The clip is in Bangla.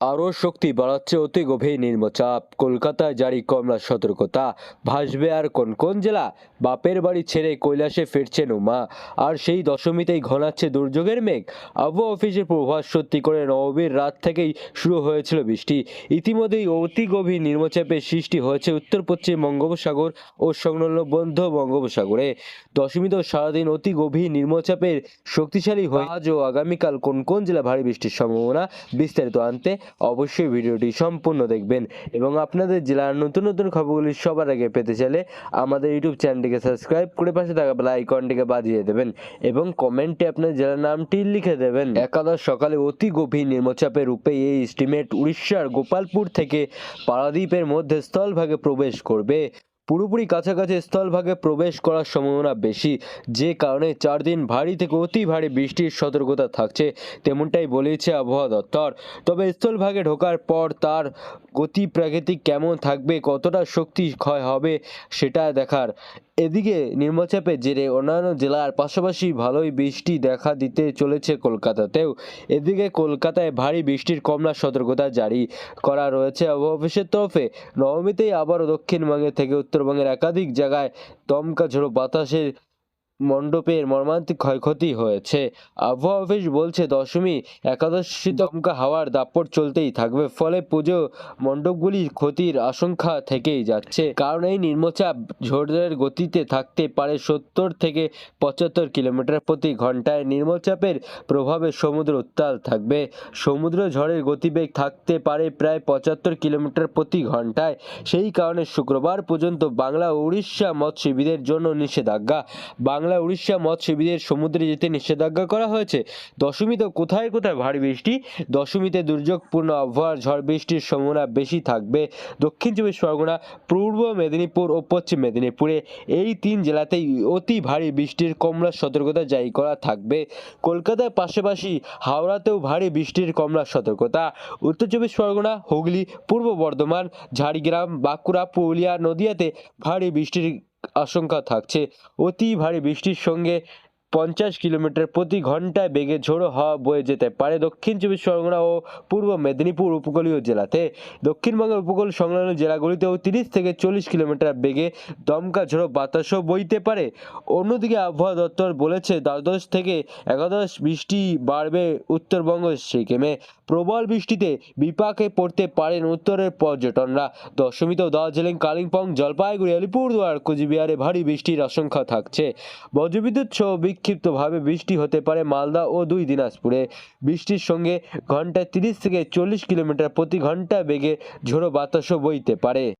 আরও শক্তি বাড়াচ্ছে অতি গভীর নিম্নচাপ। কলকাতায় জারি কমলা সতর্কতা। ভাসবে আর কোন কোন জেলা? বাপের বাড়ি ছেড়ে কৈলাসে ফিরছেন উমা আর সেই দশমীতেই ঘনাচ্ছে দুর্যোগের মেঘ। আবহাওয়া অফিসের প্রভাস সত্যি করে নবমীর রাত থেকেই শুরু হয়েছিল বৃষ্টি। ইতিমধ্যেই অতি গভীর নিম্নচাপের সৃষ্টি হয়েছে উত্তর পশ্চিম বঙ্গোপসাগর ও সংলগ্ন বন্ধ বঙ্গোপসাগরে। দশমীতেও সারাদিন অতি গভীর নিম্নচাপের শক্তিশালী হয়ে আজ ও আগামীকাল কোন কোন জেলা ভারী বৃষ্টির সম্ভাবনা? বিস্তারিত আনতে অবশ্যই ভিডিওটি সম্পূর্ণ দেখবেন এবং আপনাদের জেলার নতুন নতুন খবরগুলি সবার আগে পেতে চাইলে আমাদের ইউটিউব চ্যানেলটিকে সাবস্ক্রাইব করে পাশে থাকা বেলা আইকনটিকে বাজিয়ে দেবেন এবং কমেন্টে আপনার জেলার নামটি লিখে দেবেন। একাদশ সকালে অতি গভীর নিম্নচাপের রূপে এই স্টিমেট উড়িষ্যার গোপালপুর থেকে পারাদ্বীপের মধ্যে স্থলভাগে প্রবেশ করবে। পুরোপুরি কাছাকাছি স্থলভাগে প্রবেশ করার সম্ভাবনা বেশি। যে কারণে চার দিন ভারী থেকে অতি ভারী বৃষ্টির সতর্কতা থাকছে, তেমনটাই বলেছে আবহাওয়া দপ্তর। তবে স্থলভাগে ঢোকার পর তার গতি প্রাকৃতিক কেমন থাকবে, কতটা শক্তি ক্ষয় হবে, সেটা দেখার এদিকে নিম্নচাপের জেরে অন্যান্য জেলার পাশাপাশি ভালোই বৃষ্টি দেখা দিতে চলেছে কলকাতাতেও। এদিকে কলকাতায় ভারী বৃষ্টির কমলা সতর্কতা জারি করা রয়েছে। আবহাওয়া অফিসের তরফে নবমীতেই আবারও দক্ষিণবঙ্গে থেকে উত্তরবঙ্গের একাধিক জায়গায় দমকা ঝোড়ো বাতাসের মণ্ডপের মর্মান্তিক ক্ষয়ক্ষতি হয়েছে। আবহাওয়া অফিস বলছে, দশমী, একাদশী দমকা হাওয়ার দাপট চলতেই থাকবে, ফলে পুজো মণ্ডপগুলির ক্ষতির আশঙ্কা থেকেই যাচ্ছে। কারণ এই নিম্নচাপ ঝড়ের গতিতে থাকতে পারে সত্তর থেকে পঁচাত্তর কিলোমিটার প্রতি ঘন্টায়। নিম্নচাপের প্রভাবে সমুদ্র উত্তাল থাকবে। সমুদ্র ঝড়ের গতিবেগ থাকতে পারে প্রায় পঁচাত্তর কিলোমিটার প্রতি ঘন্টায়। সেই কারণে শুক্রবার পর্যন্ত বাংলা উড়িষ্যা মৎস্যজীবীদের জন্য নিষেধাজ্ঞা। বাংলা উড়িষ্যা মৎস্যজীবীদের সমুদ্রে যেতে নিষেধাজ্ঞা করা হয়েছে। দশমীতে কোথায় কোথায় ভারী বৃষ্টি? দশমীতে দুর্যোগপূর্ণ আবহাওয়ার ঝড় বৃষ্টির সম্ভাবনা বেশি থাকবে দক্ষিণ চব্বিশ পরগনা, পূর্ব মেদিনীপুর ও পশ্চিম মেদিনীপুরে। এই তিন জেলাতেই অতি ভারী বৃষ্টির কমলা সতর্কতা জারি করা থাকবে। কলকাতার পাশাপাশি হাওড়াতেও ভারী বৃষ্টির কমলা সতর্কতা। উত্তর চব্বিশ পরগনা, হুগলি, পূর্ব বর্ধমান, ঝাড়গ্রাম, বাঁকুড়া, পুরুলিয়া, নদিয়াতে ভারী বৃষ্টির আশঙ্কা থাকছে। অতি ভারী বৃষ্টির সঙ্গে পঞ্চাশ কিলোমিটার প্রতি ঘন্টায় বেগে ঝোড়ো হাওয়া বয়ে যেতে পারে দক্ষিণ চব্বিশ পরগনা ও পূর্ব মেদিনীপুর উপকূলীয় জেলাতে। দক্ষিণবঙ্গের উপকূল সংলগ্ন জেলাগুলিতেও তিরিশ থেকে চল্লিশ কিলোমিটার বেগে দমকা ঝোড়ো বাতাসও বইতে পারে। অন্যদিকে আবহাওয়া দপ্তর বলেছে, দ্বাদশ থেকে একাদশ বৃষ্টি বাড়বে উত্তরবঙ্গ সিকিমে। প্রবল বৃষ্টিতে বিপাকে পড়তে পারেন উত্তরের পর্যটনরা। দশমীতেও দার্জিলিং, কালিম্পং, জলপাইগুড়ি, আলিপুরদুয়ার, কোচবিহারে ভারী বৃষ্টির আশঙ্কা থাকছে। বজ্রবিদ্যুৎ সহ বিক্ষিপ্তভাবে বৃষ্টি হতে পারে মালদা ও দুই দিনাজপুরে। বৃষ্টির সঙ্গে ঘন্টায় তিরিশ থেকে চল্লিশ কিলোমিটার প্রতি ঘণ্টা বেগে ঝোড়ো বাতাসও বইতে পারে।